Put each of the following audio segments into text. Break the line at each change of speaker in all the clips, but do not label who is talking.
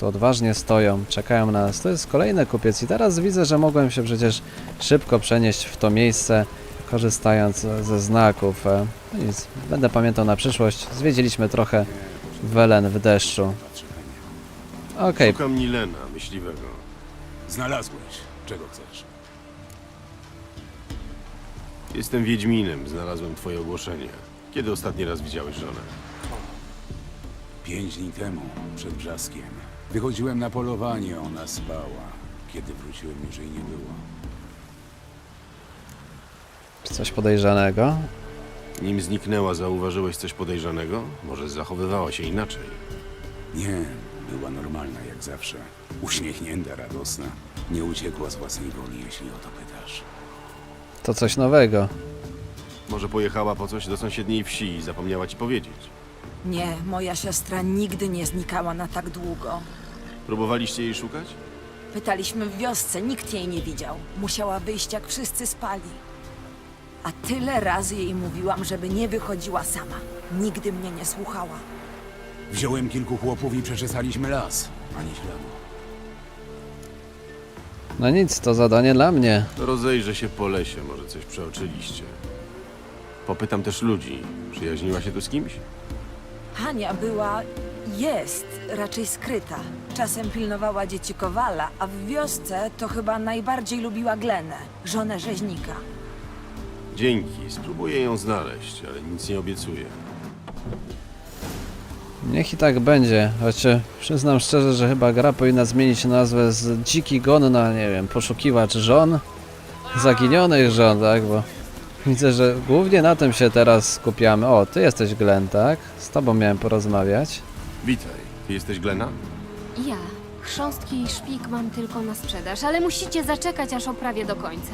Tu odważnie stoją, czekają na nas. To jest kolejny kupiec i teraz widzę, że mogłem się przecież szybko przenieść w to miejsce, korzystając ze znaków. E, No nic, będę pamiętał na przyszłość. Zwiedziliśmy trochę Welen w deszczu. Okej,
Szukam Nilena, myśliwego.
Znalazłeś. Czego chcesz?
Jestem Wiedźminem, znalazłem twoje ogłoszenie. Kiedy ostatni raz widziałeś żonę?
Pięć dni temu, przed brzaskiem. Wychodziłem na polowanie, ona spała. Kiedy wróciłem, już jej nie było.
coś podejrzanego.
Nim zniknęła, zauważyłeś coś podejrzanego? Może zachowywała się inaczej?
Nie, była normalna jak zawsze. Uśmiechnięta, radosna. Nie uciekła z własnej woli, jeśli o to pytasz.
To coś nowego.
Może pojechała po coś do sąsiedniej wsi i zapomniała ci powiedzieć?
Nie, moja siostra nigdy nie znikała na tak długo.
Próbowaliście jej szukać?
Pytaliśmy w wiosce, nikt jej nie widział. Musiała wyjść, jak wszyscy spali. A tyle razy jej mówiłam, żeby nie wychodziła sama. Nigdy mnie nie słuchała.
Wziąłem kilku chłopów i przeczesaliśmy las. Ani śladu.
No nic, to zadanie dla mnie.
Rozejrzę się po lesie, może coś przeoczyliście. Popytam też ludzi. Przyjaźniła się tu z kimś?
Hania była. jest raczej skryta. Czasem pilnowała dzieci Kowala, a w wiosce to chyba najbardziej lubiła Glenę, żonę rzeźnika.
Dzięki, spróbuję ją znaleźć, ale nic nie obiecuję.
Niech i tak będzie, choć e, przyznam szczerze, że chyba gra powinna zmienić nazwę z Dziki Gon na, nie wiem, poszukiwacz żon, zaginionych żon, tak, bo widzę, że głównie na tym się teraz skupiamy. O, ty jesteś Glen, tak? Z tobą miałem porozmawiać.
Witaj, jesteś Glena?
Ja. Chrząstki i szpik mam tylko na sprzedaż, ale musicie zaczekać aż oprawię do końca.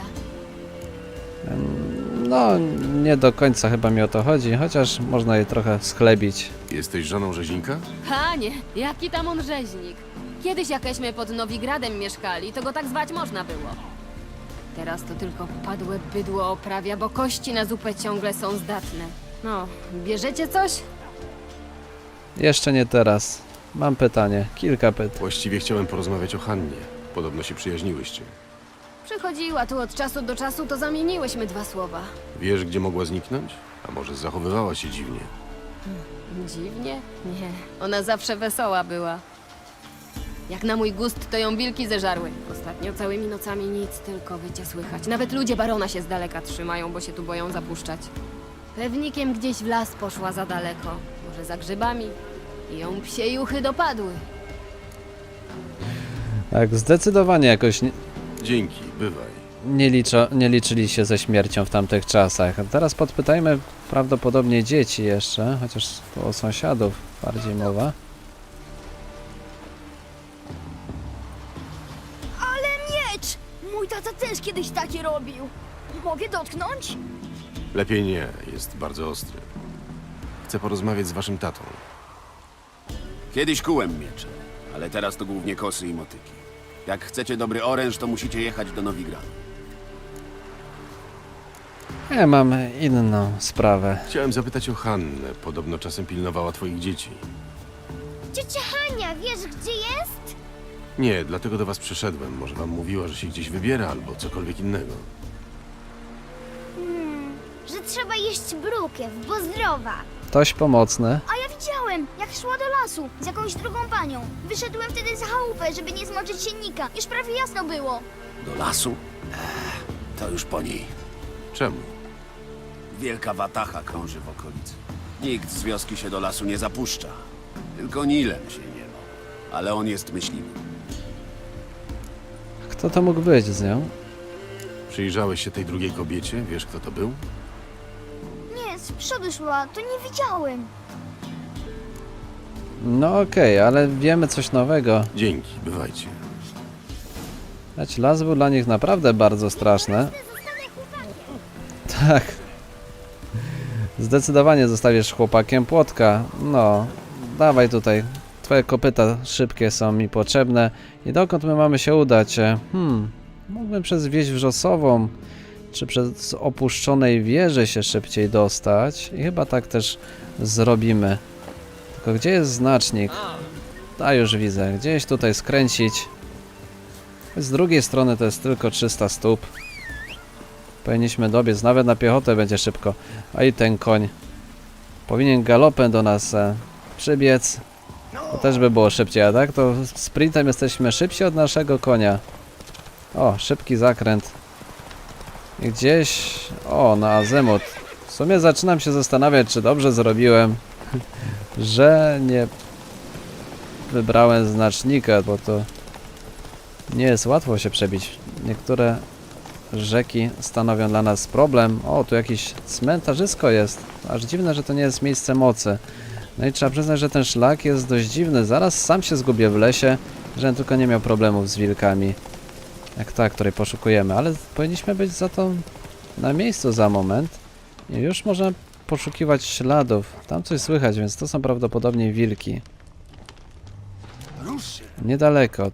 No, nie do końca chyba mi o to chodzi, chociaż można je trochę schlebić.
Jesteś żoną rzeźnika?
Panie, jaki tam on rzeźnik. Kiedyś jakeśmy pod Nowigradem mieszkali, to go tak zwać można było. Teraz to tylko padłe bydło oprawia, bo kości na zupę ciągle są zdatne. No, bierzecie coś?
Jeszcze nie teraz. Mam pytanie, kilka pytań.
Właściwie chciałem porozmawiać o Hannie. Podobno się przyjaźniłyście.
Przychodziła tu od czasu do czasu, to zamieniłyśmy dwa słowa.
Wiesz, gdzie mogła zniknąć? A może zachowywała się dziwnie?
Dziwnie? Nie, ona zawsze wesoła była. Jak na mój gust, to ją wilki zeżarły. Ostatnio całymi nocami nic, tylko wycie słychać. Nawet ludzie barona się z daleka trzymają, bo się tu boją zapuszczać. Pewnikiem gdzieś w las poszła za daleko. Może za grzybami. I ją psie juchy dopadły.
Tak, zdecydowanie jakoś nie,
Dzięki, bywaj.
nie, liczo, nie liczyli się ze śmiercią w tamtych czasach. Teraz podpytajmy prawdopodobnie dzieci jeszcze, chociaż tu o sąsiadów bardziej mowa.
Ale miecz! Mój tata też kiedyś takie robił. Mogę dotknąć?
Lepiej nie, jest bardzo ostry. Chcę porozmawiać z waszym tatą.
Kiedyś kułem miecze, ale teraz to głównie kosy i motyki. Jak chcecie dobry oręż, to musicie jechać do Nowigradu.
Ja mam inną sprawę.
Chciałem zapytać o Hannę. Podobno czasem pilnowała twoich dzieci.
Ciocia Hania, wiesz gdzie jest?
Nie, dlatego do was przyszedłem. Może wam mówiła, że się gdzieś wybiera albo cokolwiek innego.
Że trzeba jeść brukiew, bo zdrowa.
Dość pomocne.
A widziałem, jak szła do lasu z jakąś drugą panią. Wyszedłem wtedy za chałupę, żeby nie zmoczyć siennika. Już prawie jasno było.
Do lasu? Ech, to już po niej.
Czemu?
Wielka watacha krąży w okolicy. Nikt z wioski się do lasu nie zapuszcza. Tylko Nilem się nie ma. Ale on jest myśliwym.
Kto to mógł być z nią?
Przyjrzałeś się tej drugiej kobiecie? Wiesz, kto to był?
Nie, z przodu szła, to nie widziałem.
No okej, ale wiemy coś nowego.
Dzięki, bywajcie.
Choć las był dla nich naprawdę bardzo straszny. Tak. Zdecydowanie zostawisz chłopakiem płotka. No, dawaj tutaj. Twoje kopyta szybkie są mi potrzebne. I dokąd my mamy się udać? E, Hmm, mógłbym przez wieś wrzosową, czy przez opuszczonej wieży się szybciej dostać. I chyba tak też zrobimy. Tylko gdzie jest znacznik? A już widzę, gdzieś tutaj skręcić. Z drugiej strony to jest tylko 300 stóp. Powinniśmy dobiec, nawet na piechotę będzie szybko. A i ten koń powinien galopem do nas e, przybiec. To też by było szybciej, a tak to sprintem jesteśmy szybsi od naszego konia. O, szybki zakręt. I gdzieś... O, na azymut. W sumie zaczynam się zastanawiać, czy dobrze zrobiłem, że nie wybrałem znacznika, bo to nie jest łatwo się przebić. Niektóre rzeki stanowią dla nas problem. O, tu jakiś cmentarzysko jest. Aż dziwne, że to nie jest miejsce mocy. No i trzeba przyznać, że ten szlak jest dość dziwny. Zaraz sam się zgubię w lesie, żebym tylko nie miał problemów z wilkami. Jak ta, której poszukujemy. Ale powinniśmy być za to na miejscu za moment. I już można poszukiwać śladów. Tam coś słychać, więc to są prawdopodobnie wilki. Niedaleko.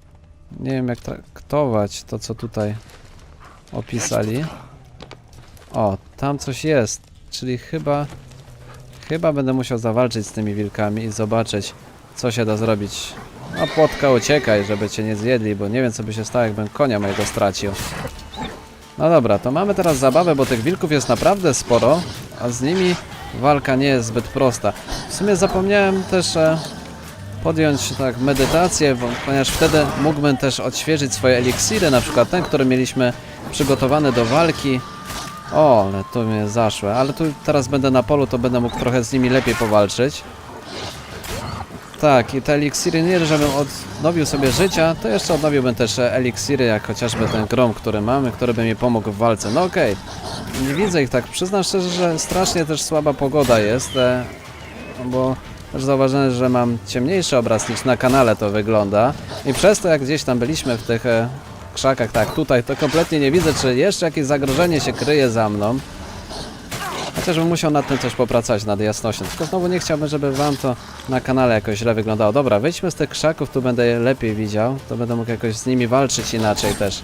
Nie wiem jak traktować to, co tutaj opisali. O, tam coś jest. Czyli chyba... Chyba będę musiał zawalczyć z tymi wilkami i zobaczyć, co się da zrobić. A płotka uciekaj, żeby cię nie zjedli, bo nie wiem, co by się stało, jakbym konia mojego stracił. No dobra, to mamy teraz zabawę, bo tych wilków jest naprawdę sporo, a z nimi walka nie jest zbyt prosta. W sumie zapomniałem też e, podjąć tak medytację, ponieważ wtedy mógłbym też odświeżyć swoje eliksiry, na przykład ten, który mieliśmy przygotowany do walki. O, ale tu mnie zaszłe, ale tu teraz będę na polu, to będę mógł trochę z nimi lepiej powalczyć. Tak, i te eliksiry nie, żebym odnowił sobie życia, to jeszcze odnowiłbym też eliksiry, jak chociażby ten grom, który mamy, który by mi pomógł w walce. No okej, nie widzę ich tak. Przyznam szczerze, że strasznie też słaba pogoda jest, e, bo też zauważyłem, że mam ciemniejszy obraz niż na kanale to wygląda. I przez to, jak gdzieś tam byliśmy w tych e, krzakach, tak tutaj, to kompletnie nie widzę, czy jeszcze jakieś zagrożenie się kryje za mną. Chociaż bym musiał nad tym coś popracować, nad jasnością. Tylko znowu nie chciałbym, żeby wam to na kanale jakoś źle wyglądało. Dobra, wyjdźmy z tych krzaków, tu będę je lepiej widział. To będę mógł jakoś z nimi walczyć inaczej też.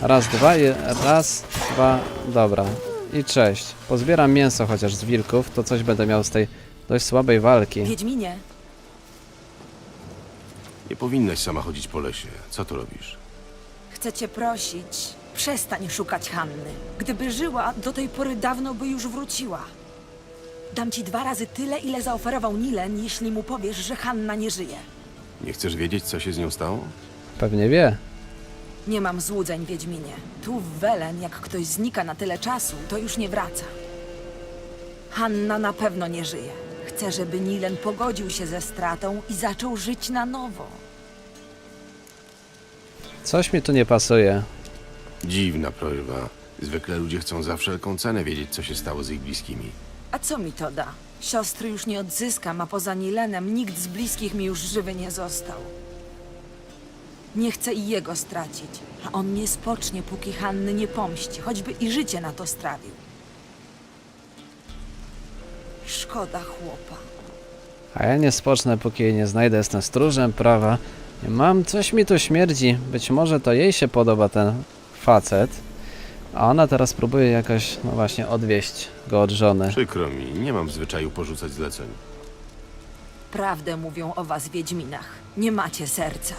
Raz, dwa i raz, dwa, dobra. I cześć. Pozbieram mięso chociaż z wilków, to coś będę miał z tej dość słabej walki.
Wiedźminie,
Nie powinnaś sama chodzić po lesie. Co tu robisz?
chcę cię prosić, przestań szukać Hanny. Gdyby żyła, do tej pory dawno by już wróciła. Dam ci dwa razy tyle, ile zaoferował Nilen, jeśli mu powiesz, że Hanna nie żyje.
Nie chcesz wiedzieć, co się z nią stało?
Pewnie wie.
Nie mam złudzeń, Wiedźminie. Tu w Welen, jak ktoś znika na tyle czasu, to już nie wraca. Hanna na pewno nie żyje. Chcę, żeby Nilen pogodził się ze stratą i zaczął żyć na nowo.
Coś mi tu nie pasuje.
Dziwna prośba. Zwykle ludzie chcą za wszelką cenę wiedzieć, co się stało z ich bliskimi.
A co mi to da? Siostry już nie odzyskam, a poza Nilenem nikt z bliskich mi już żywy nie został. Nie chcę i jego stracić, a on nie spocznie, póki Hanny nie pomści, choćby i życie na to strawił. Szkoda chłopa.
A ja nie spocznę, póki jej nie znajdę. Jestem stróżem prawa. Mam, coś mi tu śmierdzi. Być może to jej się podoba ten facet. A ona teraz próbuje jakoś, no właśnie, odwieść go od żony.
Przykro mi, nie mam zwyczaju porzucać zleceń.
Prawdę mówią o was, Wiedźminach. Nie macie serca.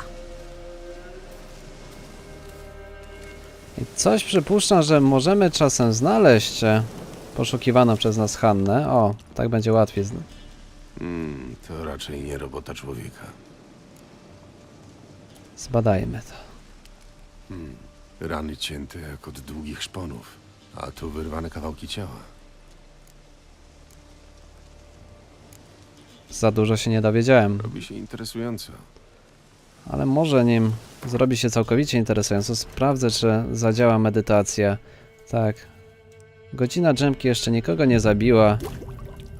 I coś przypuszczam, że możemy czasem znaleźć e, poszukiwaną przez nas Hannę. O, tak będzie łatwiej. zna-
Hmm, to raczej nie robota człowieka.
Zbadajmy to.
Rany cięte jak od długich szponów, a tu wyrwane kawałki ciała.
Za dużo się nie dowiedziałem.
Robi się interesująco.
Ale może nim zrobi się całkowicie interesująco, sprawdzę, czy zadziała medytacja. Tak. Godzina drzemki jeszcze nikogo nie zabiła,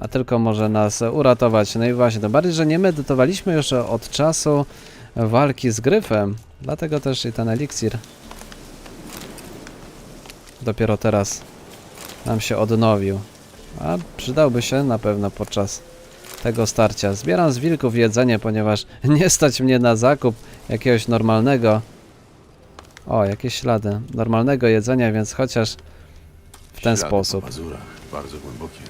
a tylko może nas uratować. No i właśnie, to bardziej, że nie medytowaliśmy już od czasu walki z gryfem. Dlatego też i ten eliksir dopiero teraz nam się odnowił. A przydałby się na pewno podczas tego starcia. Zbieram z wilków jedzenie, ponieważ nie stać mnie na zakup jakiegoś normalnego. O, jakieś ślady normalnego jedzenia, więc chociaż w ten
Ślady
sposób
pazurach, bardzo głębokie.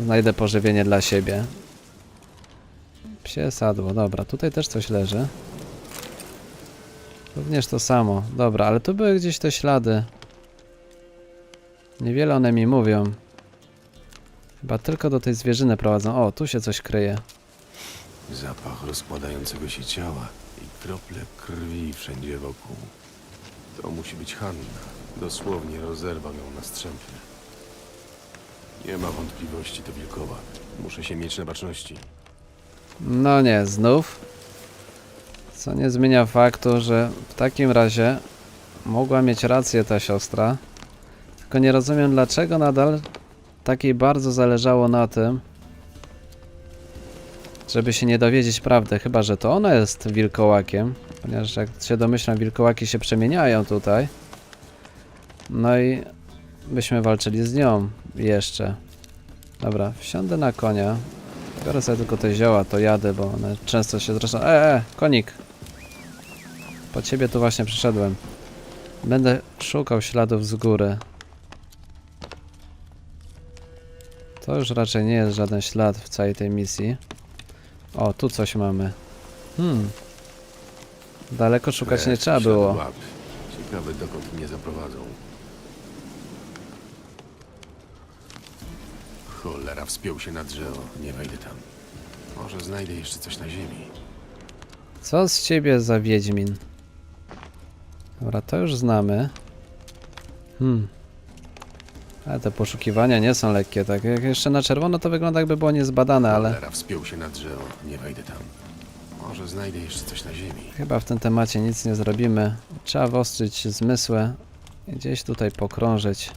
znajdę pożywienie dla siebie. Psie sadło, dobra, tutaj też coś leży. Również to samo, dobra, ale tu były gdzieś te ślady. Niewiele one mi mówią. Chyba tylko do tej zwierzyny prowadzą. O, tu się coś kryje.
Zapach rozkładającego się ciała i krople krwi wszędzie wokół. To musi być Hanna. Dosłownie rozerwał ją na strzępy. Nie ma wątpliwości, to wilkołak. Muszę się mieć na baczności.
No nie, znów. Co nie zmienia faktu, że w takim razie mogła mieć rację ta siostra. Tylko nie rozumiem, dlaczego nadal takiej bardzo zależało na tym, żeby się nie dowiedzieć prawdy. Chyba, że to ona jest wilkołakiem. Ponieważ jak się domyślam, wilkołaki się przemieniają tutaj. No i byśmy walczyli z nią jeszcze. Dobra, wsiądę na konia. Biorę sobie tylko te zioła, to jadę, bo one często się zresztą... E, e, konik! Po ciebie tu właśnie przyszedłem. Będę szukał śladów z góry. To już raczej nie jest żaden ślad w całej tej misji. O, tu coś mamy. Hmm. Daleko szukać nie trzeba było.
łap. Ciekawe, dokąd mnie zaprowadzą. Cholera, wspiął się na drzewo. Nie wejdę tam. Może znajdę jeszcze coś na ziemi.
Co z ciebie za wiedźmin? Dobra, to już znamy. Hmm. Ale te poszukiwania nie są lekkie, tak jak jeszcze na czerwono to wygląda jakby było niezbadane, ale
Cholera, wspiął się na drzewo. Nie wejdę tam. Może znajdę jeszcze coś na ziemi.
chyba w tym temacie nic nie zrobimy. Trzeba wyostrzyć zmysły i gdzieś tutaj pokrążyć.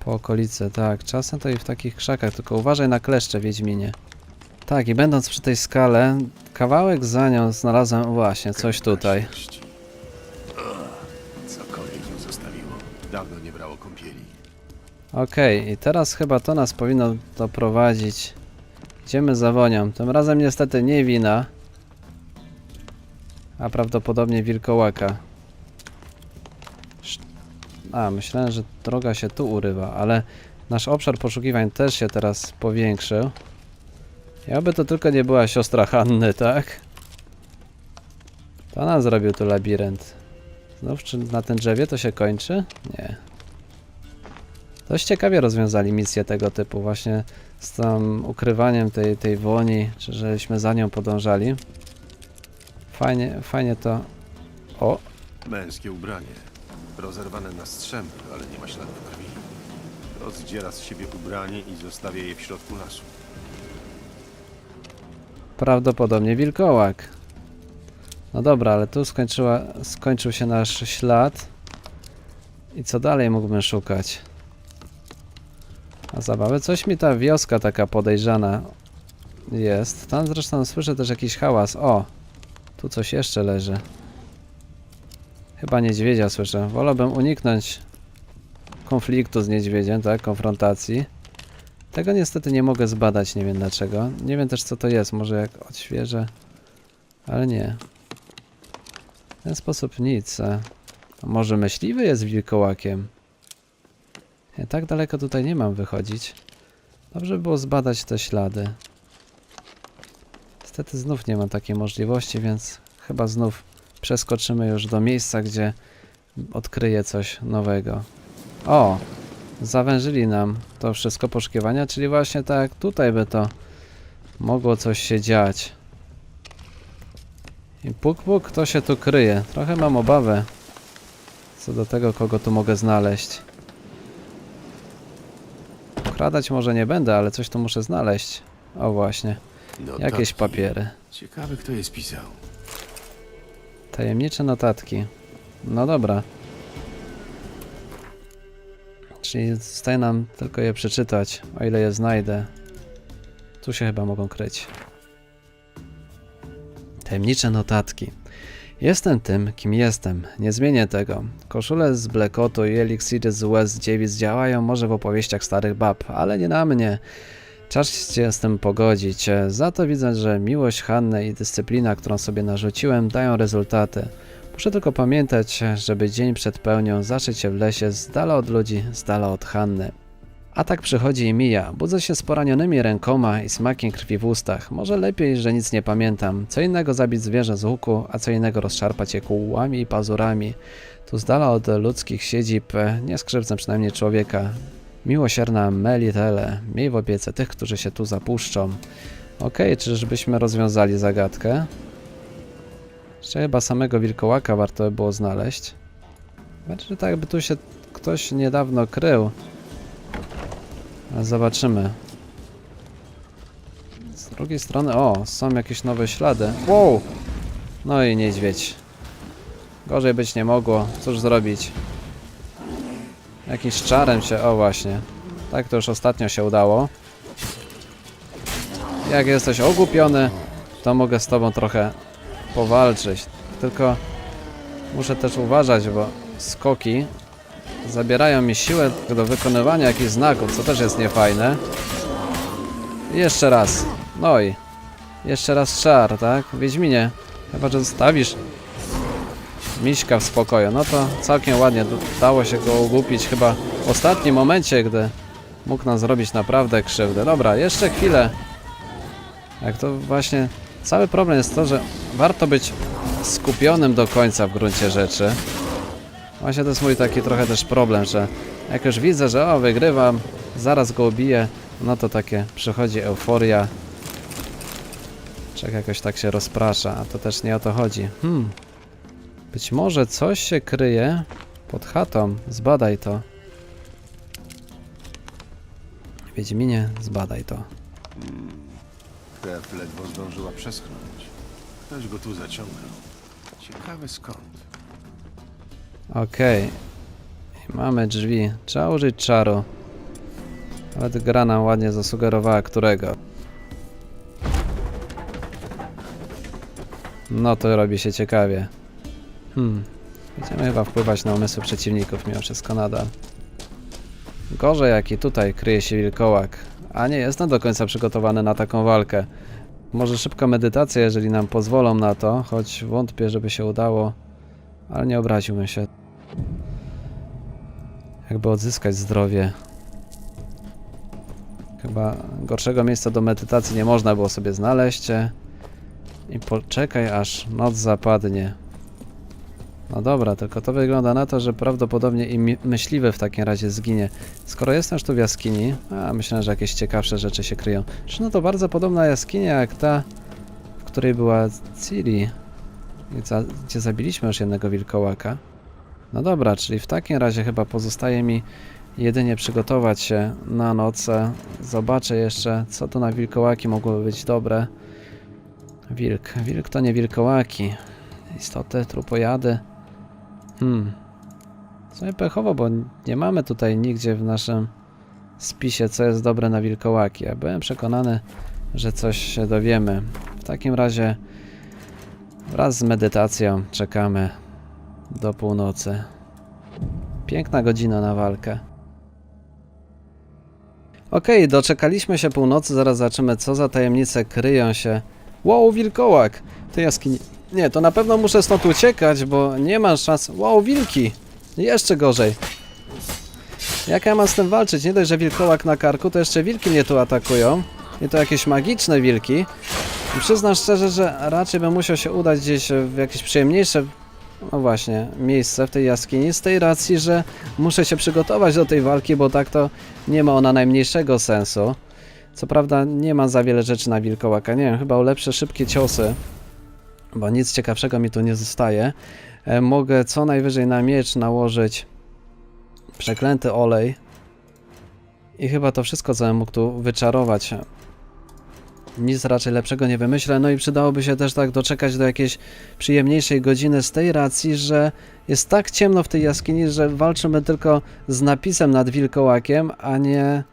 Po okolicy, tak. Czasem to i w takich krzakach, tylko uważaj na kleszcze, Wiedźminie. Tak, i będąc przy tej skale, kawałek za nią znalazłem właśnie coś tutaj. Okej, i teraz chyba to nas powinno doprowadzić. Idziemy za wonią. Tym razem niestety nie wina, a prawdopodobnie wilkołaka. A, myślałem, że droga się tu urywa, ale nasz obszar poszukiwań też się teraz powiększył. I oby to tylko nie była siostra Hanny, tak? To nam zrobił tu labirynt. Znów czy na tym drzewie to się kończy? Nie. Dość ciekawie rozwiązali misję tego typu, właśnie z tym ukrywaniem tej, tej woni, czy żeśmy za nią podążali. Fajnie, fajnie to... O,
Męskie ubranie. Rozerwane na strzępy, ale nie ma śladów krwi. Rozdziera z siebie ubranie i zostawia je w środku lasu.
prawdopodobnie wilkołak. No dobra, ale tu skończyła, skończył się nasz ślad. I co dalej mógłbym szukać? A zabawy? Coś mi ta wioska taka podejrzana jest. Tam zresztą słyszę też jakiś hałas. O! Tu coś jeszcze leży. Chyba niedźwiedzia słyszę. Wolałbym uniknąć konfliktu z niedźwiedziem, tak? Konfrontacji. Tego niestety nie mogę zbadać, nie wiem dlaczego. Nie wiem też co to jest, może jak odświeżę. Ale nie. W ten sposób nic. A może myśliwy jest wilkołakiem? Nie, tak daleko tutaj nie mam wychodzić. Dobrze by było zbadać te ślady. Niestety znów nie mam takiej możliwości, więc chyba znów przeskoczymy już do miejsca, gdzie odkryję coś nowego. O! Zawężyli nam to wszystko poszukiwania, czyli właśnie tak tutaj by to mogło coś się dziać. I puk puk, kto się tu kryje? Trochę mam obawę co do tego, kogo tu mogę znaleźć. Kradać może nie będę, ale coś tu muszę znaleźć. O właśnie,
Notatki.
jakieś papiery.
Ciekawe, kto je spisał.
Tajemnicze notatki. No dobra. Czyli zostaje nam tylko je przeczytać, o ile je znajdę. Tu się chyba mogą kryć. Tajemnicze notatki. Jestem tym, kim jestem. Nie zmienię tego. Koszule z Blackotu i eliksiry z West Davis działają może w opowieściach starych bab, ale nie na mnie. Czas się z tym pogodzić. Za to widzę, że miłość Hanny i dyscyplina, którą sobie narzuciłem, dają rezultaty. Muszę tylko pamiętać, żeby dzień przed pełnią zaszyć się w lesie z dala od ludzi, z dala od Hanny. A tak przychodzi i mija. Budzę się z poranionymi rękoma i smakiem krwi w ustach. Może lepiej, że nic nie pamiętam. Co innego zabić zwierzę z łuku, a co innego rozszarpać je kółłami i pazurami. Tu z dala od ludzkich siedzib, e, nie skrzywdzę przynajmniej człowieka. Miłosierna Melitele, miej w opiece tych, którzy się tu zapuszczą. Okej, czyżbyśmy rozwiązali zagadkę? Jeszcze chyba samego wilkołaka warto by było znaleźć. Znaczy tak, by tu się ktoś niedawno krył. Zobaczymy. Z drugiej strony, o, są jakieś nowe ślady. Wow! No i niedźwiedź. Gorzej być nie mogło. Cóż zrobić? Jakimś czarem się, o właśnie. Tak to już ostatnio się udało. Jak jesteś ogłupiony, to mogę z tobą trochę powalczyć. Tylko muszę też uważać, bo skoki zabierają mi siłę do wykonywania jakichś znaków, co też jest niefajne. I jeszcze raz. No i jeszcze raz czar, tak? Wiedźminie, chyba że zostawisz miśka w spokoju. No to całkiem ładnie dało się go ogłupić chyba w ostatnim momencie, gdy mógł nam zrobić naprawdę krzywdę. Dobra, jeszcze chwilę. Jak to właśnie... Cały problem jest to, że warto być skupionym do końca w gruncie rzeczy. Właśnie to jest mój taki trochę też problem, że jak już widzę, że o, wygrywam, zaraz go ubiję, no to takie przychodzi euforia. Czek jakoś tak się rozprasza, a to też nie o to chodzi. Hmm. Być może coś się kryje pod chatą. Zbadaj to. Wiedźminie, zbadaj to.
Krew ledwo zdążyła przeschnąć. Ktoś go tu zaciągnął. Ciekawe skąd.
Okej. I Mamy drzwi. Trzeba użyć czaru. Nawet gra nam ładnie zasugerowała którego. No to robi się ciekawie. Hmm. Będziemy chyba wpływać na umysły przeciwników mimo wszystko nadal. Gorzej jaki tutaj kryje się wilkołak. A nie jestem do końca przygotowany na taką walkę. Może szybka medytacja, jeżeli nam pozwolą na to, choć wątpię, żeby się udało. Ale nie obraziłbym się. Jakby odzyskać zdrowie. Chyba gorszego miejsca do medytacji nie można było sobie znaleźć. I poczekaj aż noc zapadnie. No dobra, tylko to wygląda na to, że prawdopodobnie i myśliwy w takim razie zginie. Skoro jestem już tu w jaskini, a myślę, że jakieś ciekawsze rzeczy się kryją. Czy no to bardzo podobna jaskinia jak ta, w której była Ciri, gdzie zabiliśmy już jednego wilkołaka. No dobra, czyli w takim razie chyba pozostaje mi jedynie przygotować się na noce. Zobaczę jeszcze, co tu na wilkołaki mogłoby być dobre. Wilk. Wilk to nie wilkołaki. Istoty, trupojady. Hmm. Co pechowo, bo nie mamy tutaj nigdzie w naszym spisie, co jest dobre na wilkołaki. Ja byłem przekonany, że coś się dowiemy. W takim razie wraz z medytacją czekamy do północy. Piękna godzina na walkę. Okej, doczekaliśmy się północy, zaraz zobaczymy co za tajemnice kryją się. Wow, wilkołak! W tej jaskini. Nie, to na pewno muszę stąd uciekać, bo nie mam szans. Wow, wilki! Jeszcze gorzej. Jak ja mam z tym walczyć? Nie dość, że wilkołak na karku, to jeszcze wilki mnie tu atakują. I to jakieś magiczne wilki. I przyznam szczerze, że raczej bym musiał się udać gdzieś w jakieś przyjemniejsze, no właśnie, miejsce w tej jaskini, z tej racji, że muszę się przygotować do tej walki, bo tak to nie ma ona najmniejszego sensu. Co prawda nie ma za wiele rzeczy na wilkołaka, nie wiem, chyba ulepszę szybkie ciosy, bo nic ciekawszego mi tu nie zostaje. E, mogę co najwyżej na miecz nałożyć przeklęty olej i chyba to wszystko, co bym mógł tu wyczarować. Nic raczej lepszego nie wymyślę, no i przydałoby się też tak doczekać do jakiejś przyjemniejszej godziny z tej racji, że jest tak ciemno w tej jaskini, że walczymy tylko z napisem nad wilkołakiem, a nie,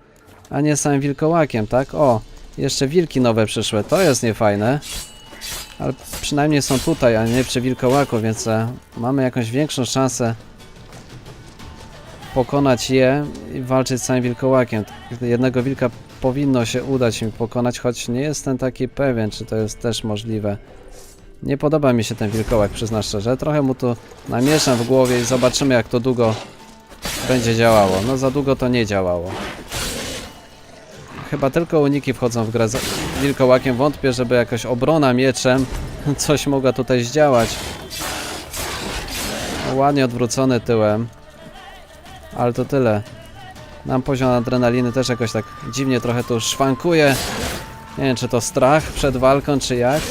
a nie samym wilkołakiem, tak? O, jeszcze wilki nowe przyszły, to jest niefajne. Ale przynajmniej są tutaj, a nie przy wilkołaku, więc e, mamy jakąś większą szansę pokonać je i walczyć z samym wilkołakiem. Jednego wilka powinno się udać mi pokonać, choć nie jestem taki pewien, czy to jest też możliwe. Nie podoba mi się ten wilkołak, przyznam szczerze. Trochę mu tu namieszam w głowie i zobaczymy jak to długo będzie działało. No za długo to nie działało. chyba tylko uniki wchodzą w grę z wilkołakiem. Wątpię, żeby jakaś obrona mieczem coś mogła tutaj zdziałać. Ładnie odwrócony tyłem. Ale to tyle. Nam poziom adrenaliny też jakoś tak dziwnie trochę tu szwankuje. Nie wiem, czy to strach przed walką, czy jak.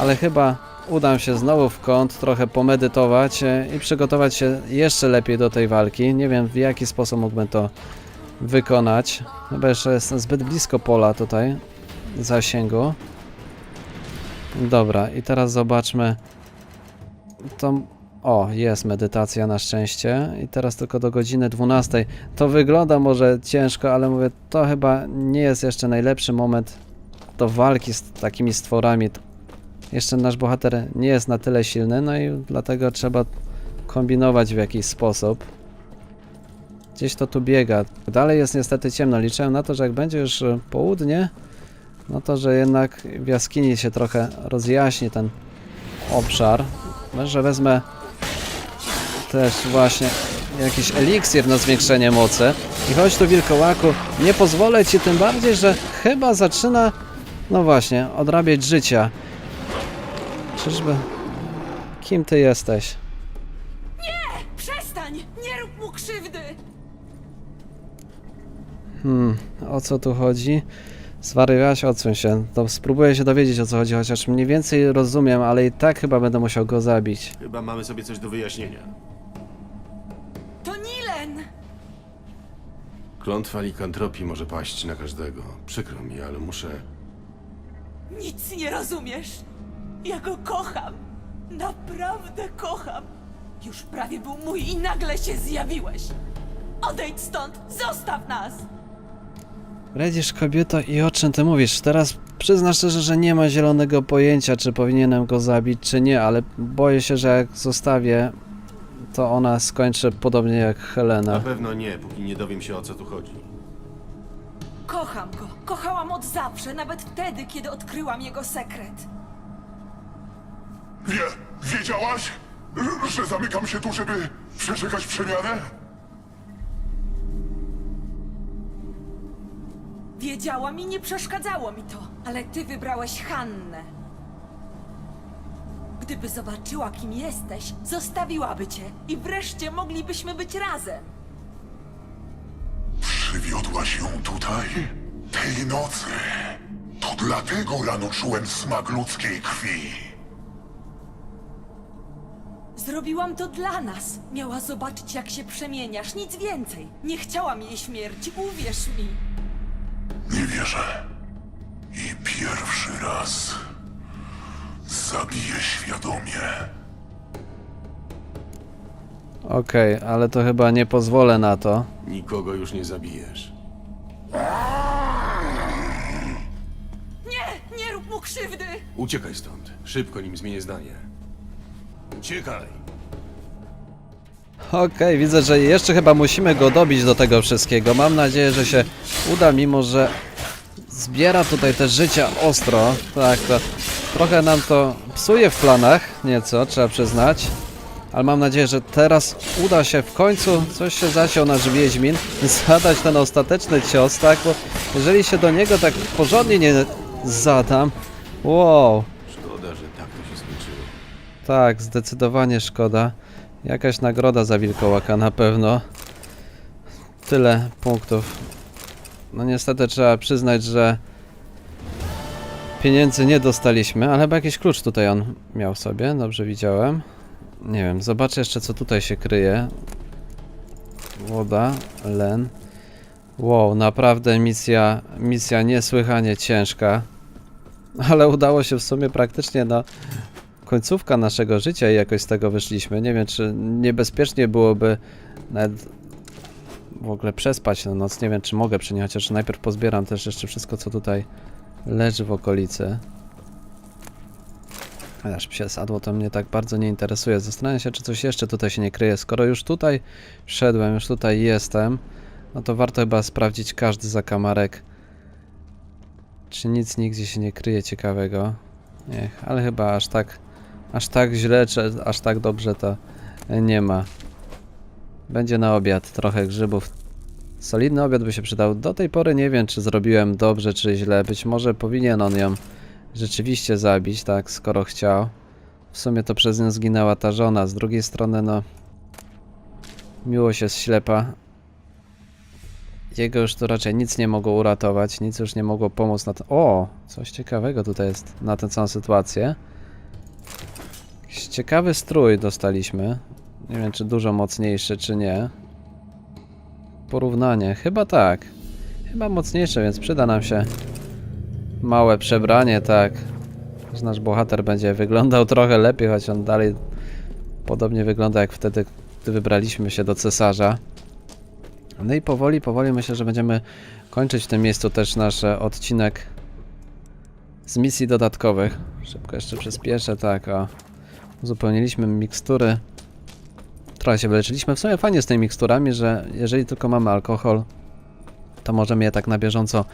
Ale chyba udam się znowu w kąt, trochę pomedytować e, i przygotować się jeszcze lepiej do tej walki. Nie wiem, w jaki sposób mógłbym to wykonać. Chyba jeszcze jestem zbyt blisko pola tutaj, zasięgu. Dobra, i teraz zobaczmy tą... O, jest medytacja na szczęście i teraz tylko do godziny 12. To wygląda może ciężko, ale mówię, to chyba nie jest jeszcze najlepszy moment do walki z takimi stworami. Jeszcze nasz bohater nie jest na tyle silny, no i dlatego trzeba kombinować w jakiś sposób. Gdzieś to tu biega. Dalej jest niestety ciemno. Liczyłem na to, że jak będzie już e, południe, no to że jednak w jaskini się trochę rozjaśni ten obszar. Może wezmę też właśnie jakiś eliksir na zwiększenie mocy. I chodź tu wilkołaku, nie pozwolę ci tym bardziej, że chyba zaczyna, no właśnie, odrabiać życia. Czyżby... Kim ty jesteś?
Przestań! Nie rób mu krzywdy!
Hmm, o co tu chodzi? Zwariowałaś, odsuń się. To spróbuję się dowiedzieć o co chodzi, chociaż mniej więcej rozumiem, ale i tak chyba będę musiał go zabić.
Chyba mamy sobie coś do wyjaśnienia. Klątwa likantropii może paść na każdego. Przykro mi, ale muszę...
Nic nie rozumiesz. Ja go kocham. Naprawdę kocham. Już prawie był mój i nagle się zjawiłeś. Odejdź stąd! Zostaw nas!
Radzisz kobieto i o czym ty mówisz? Teraz przyznasz szczerze, że nie ma zielonego pojęcia, czy powinienem go zabić, czy nie, ale boję się, że jak zostawię, to ona skończy podobnie jak
Na
Helena.
pewno nie, póki nie dowiem się o co tu chodzi.
Kocham go. Kochałam od zawsze, nawet wtedy, kiedy odkryłam jego sekret.
Wie, wiedziałaś, że zamykam się tu, żeby przeczekać przemianę?
Wiedziałam i nie przeszkadzało mi to, ale ty wybrałeś Hannę. Gdyby zobaczyła, kim jesteś, zostawiłaby cię i wreszcie moglibyśmy być razem.
Przywiodłaś ją tutaj? Tej nocy. To dlatego rano czułem smak ludzkiej krwi.
Zrobiłam to dla nas. Miała zobaczyć, jak się przemieniasz, nic więcej. Nie chciałam jej śmierci, uwierz mi.
Nie wierzę. I pierwszy raz zabiję świadomie.
Okej, ale to chyba nie pozwolę na to.
Nikogo już nie zabijesz.
Nie, nie rób mu krzywdy!
Uciekaj stąd. Szybko, nim zmienię zdanie. Uciekaj!
Okej, widzę, że jeszcze chyba musimy go dobić do tego wszystkiego. Mam nadzieję, że się uda, mimo że zbiera tutaj te życia ostro. Tak, to trochę nam to psuje w planach, nieco, trzeba przyznać. Ale mam nadzieję, że teraz uda się w końcu, coś się zasiął nasz Wiedźmin, zadać ten ostateczny cios, tak? Bo jeżeli się do niego tak porządnie nie zadam, wow,
Szkoda, że tak to się skończyło.
tak, zdecydowanie szkoda. Jakaś nagroda za wilkołaka na pewno. Tyle punktów. No niestety trzeba przyznać, że pieniędzy nie dostaliśmy, ale chyba jakiś klucz tutaj on miał sobie, dobrze widziałem. Nie wiem, zobaczę jeszcze co tutaj się kryje. Woda, len. Wow, naprawdę misja, misja niesłychanie ciężka. Ale udało się w sumie praktycznie na końcówka naszego życia i jakoś z tego wyszliśmy. Nie wiem, czy niebezpiecznie byłoby nawet w ogóle przespać na noc. Nie wiem, czy mogę przy niej, chociaż najpierw pozbieram też jeszcze wszystko, co tutaj leży w okolicy. Chociaż psie sadło to mnie tak bardzo nie interesuje. Zastanawiam się, czy coś jeszcze tutaj się nie kryje. Skoro już tutaj wszedłem, już tutaj jestem, no to warto chyba sprawdzić każdy zakamarek. Czy nic nigdzie się nie kryje ciekawego. Niech, ale chyba aż tak, aż tak źle, czy aż tak dobrze to nie ma. Będzie na obiad trochę grzybów Solidny obiad by się przydał. Do tej pory nie wiem, czy zrobiłem dobrze, czy źle. Być może powinien on ją rzeczywiście zabić, tak, skoro chciał. W sumie to przez nią zginęła ta żona. Z drugiej strony, no... Miłość jest ślepa. Jego już to raczej nic nie mogło uratować, nic już nie mogło pomóc na to. O! Coś ciekawego tutaj jest na tę całą sytuację. Jakiś ciekawy strój dostaliśmy. Nie wiem, czy dużo mocniejszy, czy nie. Porównanie. Chyba tak. Chyba mocniejsze, więc przyda nam się małe przebranie, tak. Że Nasz bohater będzie wyglądał trochę lepiej, choć on dalej podobnie wygląda jak wtedy, gdy wybraliśmy się do cesarza. No i powoli, powoli myślę, że będziemy kończyć w tym miejscu też nasz e, odcinek z misji dodatkowych. Szybko jeszcze przyspieszę, tak, o. Uzupełniliśmy mikstury. Trochę się wyleczyliśmy. W sumie fajnie z tymi miksturami, że jeżeli tylko mamy alkohol, to możemy je tak na bieżąco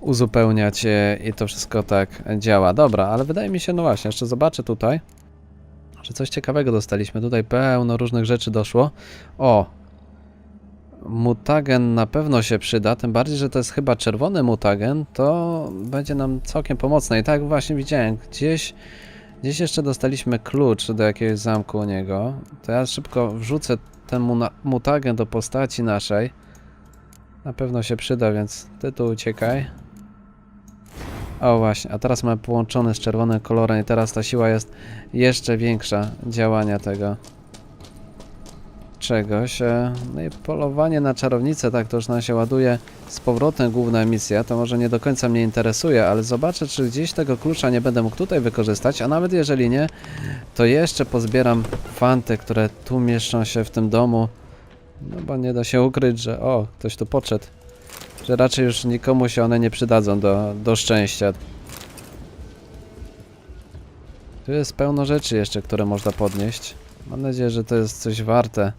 uzupełniać e, i to wszystko tak działa. Dobra, ale wydaje mi się, no właśnie, jeszcze zobaczę tutaj, że coś ciekawego dostaliśmy. Tutaj pełno różnych rzeczy doszło. O! Mutagen na pewno się przyda, tym bardziej, że to jest chyba czerwony mutagen, to będzie nam całkiem pomocne. I tak właśnie widziałem, gdzieś, gdzieś jeszcze dostaliśmy klucz do jakiegoś zamku u niego. To ja szybko wrzucę ten mutagen do postaci naszej. Na pewno się przyda, więc ty tu uciekaj. O właśnie, a teraz mamy połączony z czerwonym kolorem i teraz ta siła jest jeszcze większa działania tego czegoś. e, No i polowanie na czarownicę, tak to już nam się ładuje z powrotem główna misja, to może nie do końca mnie interesuje, ale zobaczę, czy gdzieś tego klucza nie będę mógł tutaj wykorzystać, a nawet jeżeli nie, to jeszcze pozbieram fanty, które tu mieszczą się w tym domu, no bo nie da się ukryć, że o, ktoś tu podszedł, że raczej już nikomu się one nie przydadzą do, do szczęścia. Tu jest pełno rzeczy jeszcze, które można podnieść. Mam nadzieję, że to jest coś warte.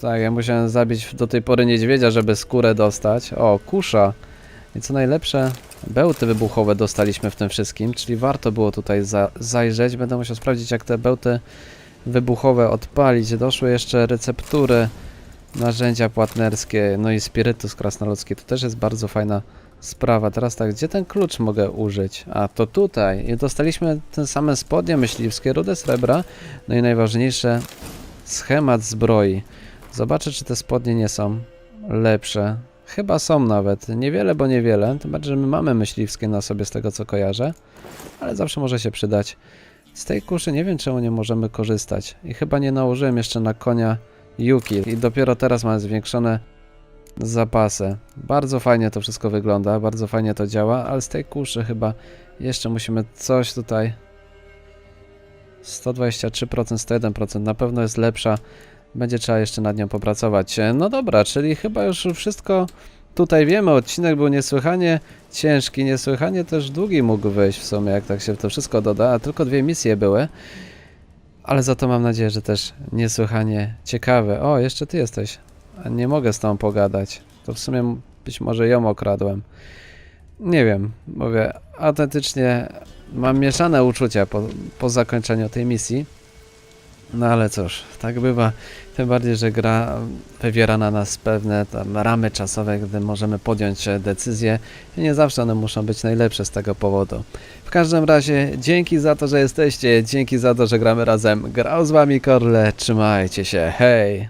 Tak, ja musiałem zabić do tej pory niedźwiedzia, żeby skórę dostać. O, kusza. I co najlepsze, bełty wybuchowe dostaliśmy w tym wszystkim, czyli warto było tutaj za zajrzeć. Będę musiał sprawdzić, jak te bełty wybuchowe odpalić. Doszły jeszcze receptury, narzędzia płatnerskie, no i spirytus krasnoludzki. To też jest bardzo fajna sprawa. Teraz tak, gdzie ten klucz mogę użyć? A, to tutaj. I dostaliśmy ten same spodnie myśliwskie, rudę srebra, no i najważniejsze, schemat zbroi. Zobaczę, czy te spodnie nie są lepsze. Chyba są nawet. Niewiele, bo niewiele. Tym bardziej, że my mamy myśliwskie na sobie z tego, co kojarzę. Ale zawsze może się przydać. Z tej kuszy nie wiem, czemu nie możemy korzystać. I chyba nie nałożyłem jeszcze na konia Yuki. I dopiero teraz mamy zwiększone zapasy. Bardzo fajnie to wszystko wygląda, bardzo fajnie to działa, ale z tej kuszy chyba jeszcze musimy coś tutaj 123%, 101% na pewno jest lepsza. Będzie trzeba jeszcze nad nią popracować. E, No dobra, czyli chyba już wszystko tutaj wiemy. Odcinek był niesłychanie ciężki, niesłychanie też długi mógł wyjść w sumie, jak tak się to wszystko doda, a tylko dwie misje były. Ale za to mam nadzieję, że też niesłychanie ciekawe. O, jeszcze ty jesteś. A nie mogę z tobą pogadać. To w sumie być może ją okradłem. Nie wiem, mówię, autentycznie mam mieszane uczucia po, po zakończeniu tej misji. No ale cóż, tak bywa. Tym bardziej, że gra wywiera na nas pewne ramy czasowe, gdy możemy podjąć e, decyzje i nie zawsze one muszą być najlepsze z tego powodu. W każdym razie dzięki za to, że jesteście, dzięki za to, że gramy razem. Grał z wami Korle, trzymajcie się, hej!